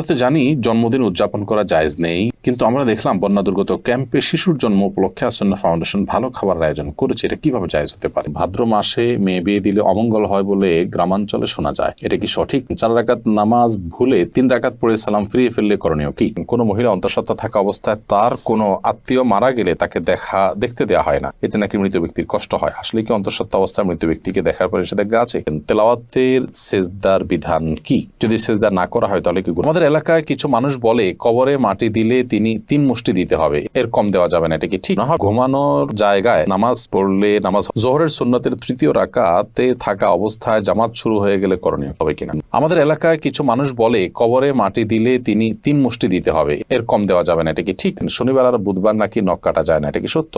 আমরা তো জানি জন্মদিন উদযাপন করা জায়েজ নেই। কিন্তু আমরা দেখলাম বন্যা দুর্গত ক্যাম্পে শিশুর জন্ম উপলক্ষে আসন্ন ফাউন্ডেশন ভালো খাবার আয়োজন করেছে। এটা কীভাবে জায়েজ হতে পারে? ভাদ্র মাসে মেয়ে বিয়ে দিলে অমঙ্গল হয় বলে গ্রামাঞ্চলে শোনা যায়। এটা কি সঠিক? চার রাকাত নামাজ ভুলে তিন রাকাত পড়ে সালাম ফিরিয়ে ফেললে করণীয় কি? কোনো মহিলা অন্তঃসত্ত্বা থাকা অবস্থায় তার কোনো আত্মীয় মারা গেলে তাকে দেখা, দেখতে দেওয়া হয় না। এতে নাকি মৃত ব্যক্তির কষ্ট হয়। আসলে কি অন্তঃসত্ত্বা অবস্থায় মৃত ব্যক্তিকে দেখার পরে নিষেধাজ্ঞা আছে? তেলাওয়াতের সেজদার বিধান কি? যদি সেজদার না করা হয় তাহলে কি? আমাদের এলাকায় কিছু মানুষ বলে, কবরে মাটি দিলে তিনি তিন মুষ্টি দিতে হবে। এর কম দেওয়া যাবে না, এটা কি ঠিক? না ঘুমানোর জায়গায় নামাজ পড়লে নামাজ, জোহরের সুন্নতের তৃতীয় রাকাতে থাকা অবস্থায় জামাত শুরু হয়ে গেলে করণীয় হবে কিনা? আমাদের এলাকায় কিছু মানুষ বলে, কবরে মাটি দিলে তিনি তিন মুষ্টি দিতে হবে। এর কম দেওয়া যাবে না, এটা কি ঠিক? শনিবার আর বুধবার নাকি নখ কাটা যায় না, এটা কি সত্য?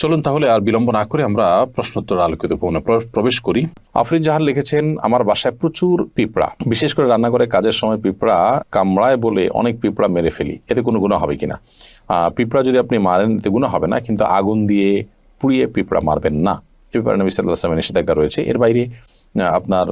চলুন তাহলে আর বিলম্ব না করে আমরা প্রশ্নোত্তর আলোকিত ভবনে প্রবেশ করি। আফরিন জাহান লিখেছেন, আমার বাসায় প্রচুর পিঁপড়া। বিশেষ করে রান্নাঘরে কাজের সময় পিঁপড়া কামড়ায় বলে অনেক পিঁপড়া মেরে ফেলি। এতে কোনো গুণা হবে কিনা। আহ, পিঁপড়া যদি আপনি মারেন এতে গুণা হবে না কিন্তু আগুন দিয়ে পুড়িয়ে পিঁপড়া মারবেন না। এ ব্যাপারে নবী সাল্লাহ আসলামের নিষেধাজ্ঞা রয়েছে। এর বাইরে আপনার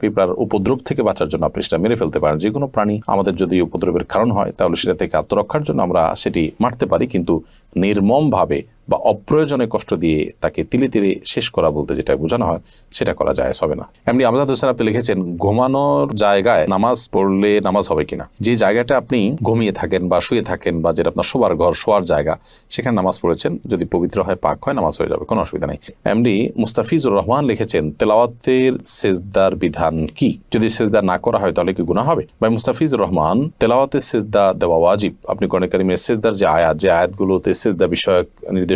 পিঁপড়ার উপদ্রব থেকে বাঁচার জন্য আপনি সেটা মেরে ফেলতে পারেন। যে কোনো প্রাণী আমাদের যদি উপদ্রবের কারণ হয় তাহলে সেটা থেকে আত্মরক্ষার জন্য আমরা সেটি মারতে পারি কিন্তু নির্মমভাবে বা অপ্রয়োজনে কষ্ট দিয়ে তাকে তিলে তিলে শেষ করা বলতে যেটা বোঝানো হয়, সেটা করা যায় হবে না। এমনি আমজাদ হোসেন আপনি লিখেছেন, ঘুমানোর জায়গায় নামাজ পড়লে নামাজ হবে কিনা? যে জায়গাটা আপনি ঘুমিয়ে থাকেন বা শুয়ে থাকেন বা যেটা আপনার শোবার ঘর, শোয়ার জায়গা, সেখানে নামাজ পড়েছেন, যদি পবিত্র হয় পাক হয়, নামাজ হয়ে যাবে, কোনো অসুবিধা নেই। এমনি মুস্তাফিজুর রহমান লিখেছেন, তেলাওয়াতের সেজদার বিধান কি? যদি সেজদা না করা হয়, তাহলে কি গুণা হবে? ভাই, মুস্তাফিজুর রহমান, তেলাওয়াতের সেজদা দেওয়া ওয়াজিব। আপনি কোরআন কারিমের সেজদার যে আয়াত, যে আয়াতগুলোতে সেজদা বিষয়ক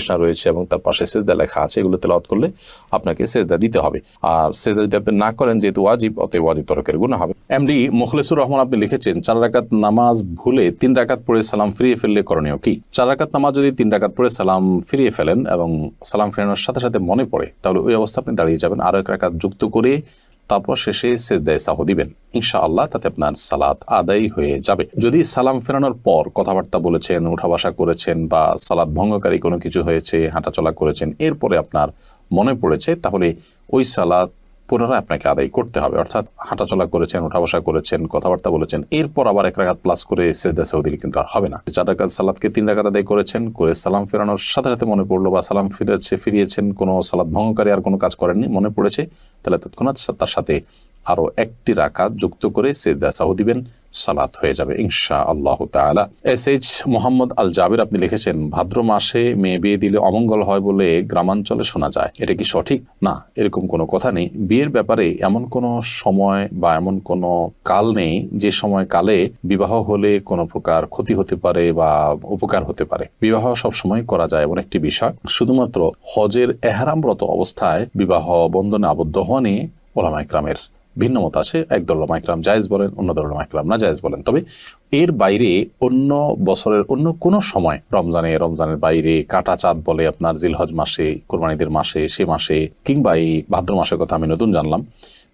নির্দেশনা রয়েছে এবং তার পাশে সেজদা লেখা আছে, এগুলো তেলাওয়াত করলে আপনাকে সেজদা দিতে হবে। আর সেজদা যদি আপনি না করেন, যেহেতু ওয়াজিব, অতএব ওয়াজিব তরকের গুণা হবে। এমডি মুখলেসুর রহমান, আপনি লিখেছেন, চার রাকাত নামাজ ভুলে তিন রাকাত পড়ে সালাম ফিরিয়ে ফেললে করণীয় কি? চার রাকাত নামাজ যদি তিন রাকাত পড়ে সালাম ফিরিয়ে ফেলেন এবং সালাম ফেরানোর সাথে সাথে মনে পড়ে, তাহলে ওই অবস্থা আপনি দাঁড়িয়ে যাবেন। আরও এক রাকাত যুক্ত করে তারপর শেষে সেজদায় সাহ দিবেন। ইনশা আল্লাহ তাতে আপনার সালাত আদায় হয়ে যাবে। যদি সালাম ফেরানোর পর কথাবার্তা বলেছেন উঠা বসা করেছেন বা সালাদ ভঙ্গকারী কোনো কিছু হয়েছে, হাঁটাচলা করেছেন, এরপরে আপনার মনে পড়েছে, তাহলে ওই সালাত পুনরায় আপনাকে আদায় করতে হবে। অর্থাৎ হাঁটাচলা করেছেন উঠা বসা করেছেন, কথাবার্তা বলেছেন, এরপর আবার এক রাগাত প্লাস করে সেদা সৌদির কিন্তু আর হবে না। চার রাগাত সালাদকে তিন রাকাত আদায় করেছেন, করে সালাম ফেরানোর সাথে সাথে মনে পড়ল, বা সালাম ফিরেছে, ফিরিয়েছেন, কোনো সালাদ ভঙ্গকারী আর কোনো কাজ করেননি, মনে পড়েছে, তাহলে তৎক্ষণাৎ তার সাথে আরও একটি রাখা যুক্ত করে সেদা সাহু দিবেন। সালাত হয়ে যাবে ইনশা আল্লাহ তাআলা। এস এইচ মোহাম্মদ আল জাবির আপনি লিখেছেন, ভাদ্র মাসে মেয়ে বিয়ে দিলে অমঙ্গল হয় বলে গ্রামাঞ্চলে শোনা যায়। এটা কি সঠিক? না, এরকম কোনো কথা নেই। বিয়ের ব্যাপারে এমন কোনো সময় বা এমন কোনো কাল নেই যে সময় কালে বিবাহ হলে কোনো প্রকার ক্ষতি হতে পারে বা উপকার হতে পারে। বিবাহ সব সময় করা যায় এমন একটি বিষয়। শুধুমাত্র হজের এহারামরত অবস্থায় বিবাহ বন্ধনে আবদ্ধ হওয়া নিয়ে ওলামা ইকরামের ভিন্ন মত আছে একদল মাইকরাম জায়েজ বলেন, অন্য দল মাইকরাম না জায়েজ বলেন। তবে এর বাইরে অন্য বছরের অন্য কোনো সময়, রমজানে, রমজানের বাইরে কাটা চাঁদ বলে আপনার জিলহজ মাসে, কোরবানিদের মাসে, সে মাসে, কিংবা এই ভাদ্র মাসের কথা আমি নতুন জানলাম,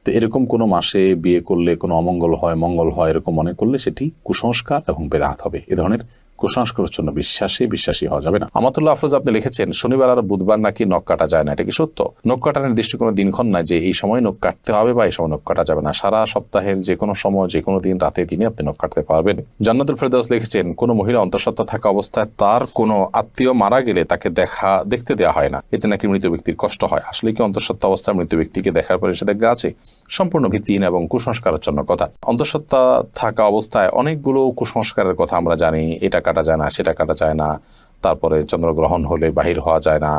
তো এরকম কোনো মাসে বিয়ে করলে কোনো অমঙ্গল হয়, মঙ্গল হয়, এরকম মনে করলে সেটি কুসংস্কার এবং বেদাহাত হবে। এ ধরনের কুসংস্কারের জন্য বিশ্বাসী বিশ্বাসী হওয়া যাবে না। আমাতুল্লাহ আফরোজ আপনি লিখেছেন, শনিবার আর বুধবার নাকি নখ কাটা যায় না এটা কি সত্য? নখ কাটার নির্দিষ্ট কোনো দিনক্ষণ নাই যে এই সময় নখ কাটতে হবে বা এই সময় নখ কাটা যাবে না। সারা সপ্তাহের যে কোনো সময়, যে কোনো দিন, রাতে দিনে আপনি নখ কাটতে পারবেন। জান্নাতুল ফেরদাউস লিখেছেন, কোনো মহিলা অন্তঃসত্ত্বা থাকা অবস্থায় তার কোনো আত্মীয় মারা গেলে তাকে দেখা, দেখতে দেওয়া হয় না। এতে নাকি মৃত ব্যক্তির কষ্ট হয়। আসলে কি অন্তঃসত্ত্বা অবস্থায় মৃত ব্যক্তিকে দেখার পরে নিষেধাজ্ঞা আছে? সম্পূর্ণ ভিত্তিহীন এবং কুসংস্কারের জন্য কথা। অন্তঃসত্ত্বা থাকা অবস্থায় অনেকগুলো কুসংস্কারের কথা আমরা জানি, এটা কাটা যায় না সেটা কাটা যায় না। তারপরে চন্দ্রগ্রহণ হলে বাহির হওয়া যায় না।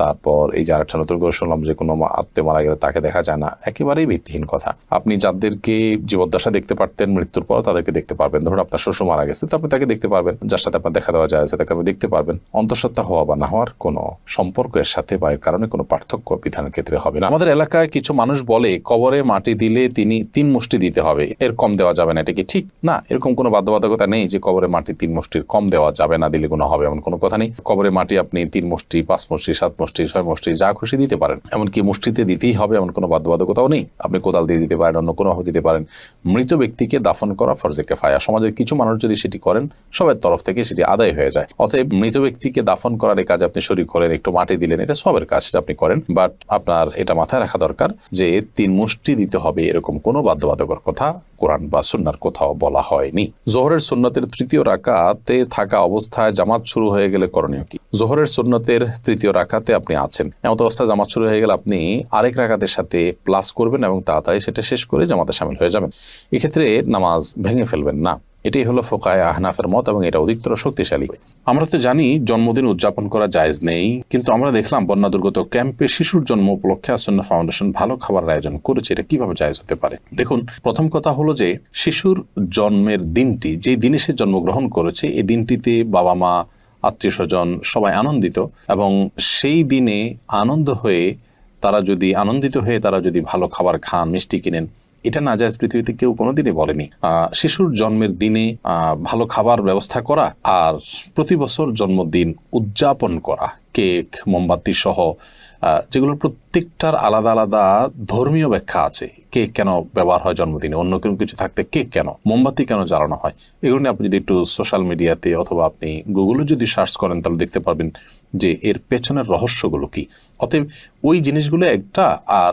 তারপর এই যে আরেকটা নতুন করে শুনলাম যে কোনো আত্মীয় মারা গেলে তাকে দেখা যায় না, একেবারেই ভিত্তিহীন কথা। আপনি যাদেরকে জীবদ্দশা দেখতে পারতেন, মৃত্যুর পর তাদেরকে দেখতে পারবেন। ধরুন আপনার শ্বশুর মারা গেছে, তো আপনি তাকে দেখতে পারবেন। যার সাথে আপনার দেখা দেওয়া যায়, তাকে আপনি দেখতে পারবেন। অন্তঃসত্ত্বা হওয়া বা না হওয়ার কোনো সম্পর্ক এর সাথে বা এর কারণে কোনো পার্থক্য বিধানের ক্ষেত্রে হবে না। আমাদের এলাকায় কিছু মানুষ বলে, কবরে মাটি দিলে তিনি তিন মুষ্টি দিতে হবে। এর কম দেওয়া যাবে না, এটা কি ঠিক? না, এরকম কোনো বাধ্যবাধকতা নেই যে কবরে মাটি তিন মুষ্টির কম দেওয়া যাবে না, দিলে কোনো হবে, এমন কোনো কথা নেই। কবরে মাটি আপনি তিন মুষ্টি, পাঁচ মুষ্টি, সাত মুষ্টি ছয় মুষ্টি যা খুশি দিতে পারেন। এমনকি মুষ্টিতে দিতেই হবে এমন কোনো বাধ্যবাধকতাও নেই। আপনি কোদাল দিয়ে দিতে পারেন, অন্য কোনোভাবে দিতে পারেন। মৃত ব্যক্তিকে দাফন করা ফরজে কেফায়া। সমাজের কিছু মানুষ যদি সেটি করেন, সবার তরফ থেকে সেটি আদায় হয়ে যায়। অতএব মৃত ব্যক্তিকে দাফন করার এই কাজে আপনি শরীর করেন, একটু মাটি দিলেন, এটা সবের কাজ সেটা আপনি করেন। বাট আপনার এটা মাথায় রাখা দরকার যে তিন মুষ্টি দিতে হবে এরকম কোনো বাধ্যবাধকর কথা কোরআন বা সুন্নার কোথাও বলা হয়নি। জোহরের সুন্নতের তৃতীয় রাকাতে থাকা অবস্থায় জামাত শুরু হয়ে গেলে করণীয় কি? জোহরের সুন্নতের তৃতীয় রাকাতে আপনি আছেন। এমত অবস্থায় জামাত শুরু হয়ে গেলে আপনি আরেক রাকাতের সাথে প্লাস করবেন এবং তাড়াতাড়ি সেটা শেষ করে জামাতে সামিল হয়ে যাবেন। এক্ষেত্রে নামাজ ভেঙে ফেলবেন না। এটাই হলো ফোকায় আহনাফের মত এবং এটা অধিকতর শক্তিশালী। আমরা তো জানি জন্মদিন উদযাপন করা জায়েজ নেই, কিন্তু আমরা দেখলাম বন্যা দুর্গত ক্যাম্পে শিশুর জন্ম উপলক্ষে আসন্ন ফাউন্ডেশন ভালো খাবার আয়োজন করেছে, এটা কীভাবে জায়েজ হতে পারে? দেখুন, প্রথম কথা হলো যে শিশুর জন্মের দিনটি যে দিনে সে জন্মগ্রহণ করেছে, এই দিনটিতে বাবা মা, আত্মীয় স্বজন সবাই আনন্দিত এবং সেই দিনে আনন্দ হয়ে তারা যদি, আনন্দিত হয়ে তারা যদি ভালো খাবার খান, মিষ্টি কিনেন এটা না যায় পৃথিবীতে কেউ কোনোদিনই বলেনি। শিশুর জন্মের দিনে ভালো খাবার ব্যবস্থা করা আর প্রতি বছর জন্মদিন উদযাপন করা, কেক, মোমবাতি সহ যেগুলোর প্রত্যেকটার আলাদা আলাদা ধর্মীয় ব্যাখ্যা আছে। কেক কেন ব্যবহার হয় জন্মদিনে? অন্য কোনো কিছু থাকতে কেক কেন? মোমবাতি কেন জ্বালানো হয়? এগুলো নিয়ে আপনি যদি একটু সোশ্যাল মিডিয়াতে অথবা আপনি গুগলে যদি সার্চ করেন, তাহলে দেখতে পারবেন যে এর পেছনের রহস্যগুলো কি। অতএব ওই জিনিসগুলো একটা আর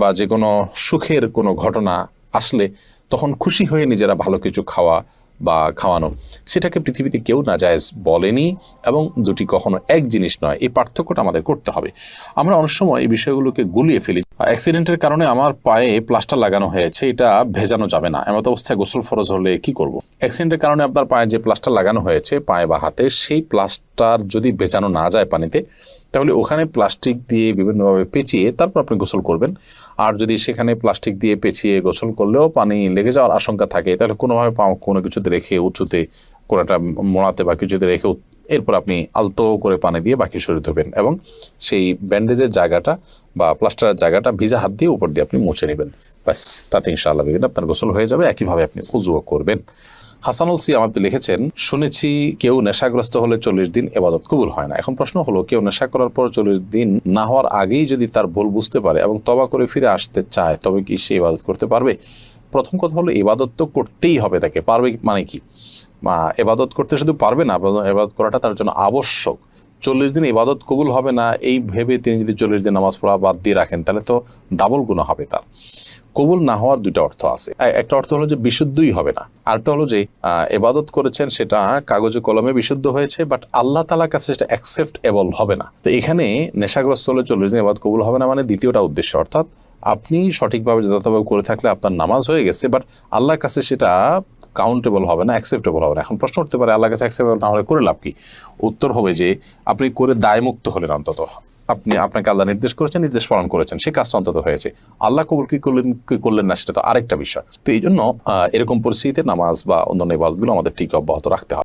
বা যে কোনো সুখের কোনো ঘটনা আসলে তখন খুশি হয়ে নিজেরা ভালো কিছু খাওয়া বা খাওয়ানো, সেটাকে পৃথিবীতে কেউ নাজায়েজ বলেনি এবং দুটি কখনো এক জিনিস নয়, এই পার্থক্যটা আমাদের করতে হবে। আমরা অনেক সময় এই বিষয়গুলোকে গুলিয়ে ফেলি। অ্যাক্সিডেন্টের কারণে আমার পায়ে প্লাস্টার লাগানো হয়েছে, এটা ভেজানো যাবে না। এমত অবস্থায় গোসল ফরজ হলে কি করব? অ্যাক্সিডেন্টের কারণে আপনার পায়ে যে প্লাস্টার লাগানো হয়েছে, পায়ে বা হাতে, সেই প্লাস্টার যদি ভেজানো না যায় পানিতে তাহলে ওখানে প্লাস্টিক দিয়ে বিভিন্নভাবে পেঁচিয়ে তারপর আপনি গোসল করবেন। আর যদি সেখানে প্লাস্টিক দিয়ে পেঁচিয়ে গোসল করলেও পানি লেগে যাওয়ার আশঙ্কা থাকে, তাহলে কোনোভাবে পা কোনো কিছুতে রেখে উঁচুতে কোনো একটা মোড়াতে বা কিছুতে রেখে এরপর আপনি আলতো করে পানি দিয়ে বাকি শরীর ধোবেন এবং সেই ব্যান্ডেজের জায়গাটা বা প্লাস্টারের জায়গাটা ভিজা হাত দিয়ে উপর দিয়ে আপনি মুছে নেবেন। ব্যাস, তাতে ইনশাআল্লাহ আপনার গোসল হয়ে যাবে। একইভাবে আপনি উজুও করবেন। হাসানুল সিয়াম আপনি লিখেছেন, শুনেছি কেউ নেশাগ্রস্ত হলে চল্লিশ দিন এবাদত কবুল হয় না। এখন প্রশ্ন হলো, কেউ নেশা করার পর চল্লিশ দিন না হওয়ার আগেই যদি তার ভুল বুঝতে পারে এবং তবা করে ফিরে আসতে চায়, তবে কি সে ইবাদত করতে পারবে? প্রথম কথা হলো, ইবাদত তো করতেই হবে তাকে। পারবে মানে কি? এবাদত করতে শুধু পারবে না এবাদত করাটা তার জন্য আবশ্যক। চল্লিশ দিন ইবাদত কবুল হবে না, এই ভেবে তিনি যদি চল্লিশ দিন নামাজ পড়া বাদ দিয়ে রাখেন, তাহলে তো ডাবল গুণা হবে তার। কবুল না হওয়ার দুইটা অর্থ আছে। একটা অর্থ হলো যে বিশুদ্ধই হবে না। আরেকটা হলো যে এবাদত করেছেন সেটা কাগজে কলমে বিশুদ্ধ হয়েছে বাট আল্লাহ তালার কাছে সেটা অ্যাকসেপ্টেবল হবে না। তো এখানে নেশাগ্রস্ত হলে চল্লিশ দিন এবাদত কবুল হবে না মানে দ্বিতীয়টা উদ্দেশ্য। অর্থাৎ আপনি সঠিকভাবে যথাযথভাবে করে থাকলে আপনার নামাজ হয়ে গেছে বাট আল্লাহর কাছে সেটা কাউন্টেবল হবে না অ্যাকসেপ্টেবল হবে না। এখন প্রশ্ন উঠতে পারে আল্লাহ কাছে অ্যাকসেপ্টেবল না হলে করে লাভ কি? উত্তর হবে যে, আপনি করে দায়মুক্ত হলেন অন্তত। আপনি, আপনাকে আল্লাহ নির্দেশ করেছেন, নির্দেশ পালন করেছেন, সে কাজটা অন্তত হয়েছে। আল্লাহ কবুল কি করলেন কি করলেন না, সেটা তো আরেকটা বিষয়। তো এই জন্য এরকম পরিস্থিতিতে নামাজ বা অন্যান্য ইবাদতগুলো আমাদের ঠিক অব্যাহত রাখতে হবে।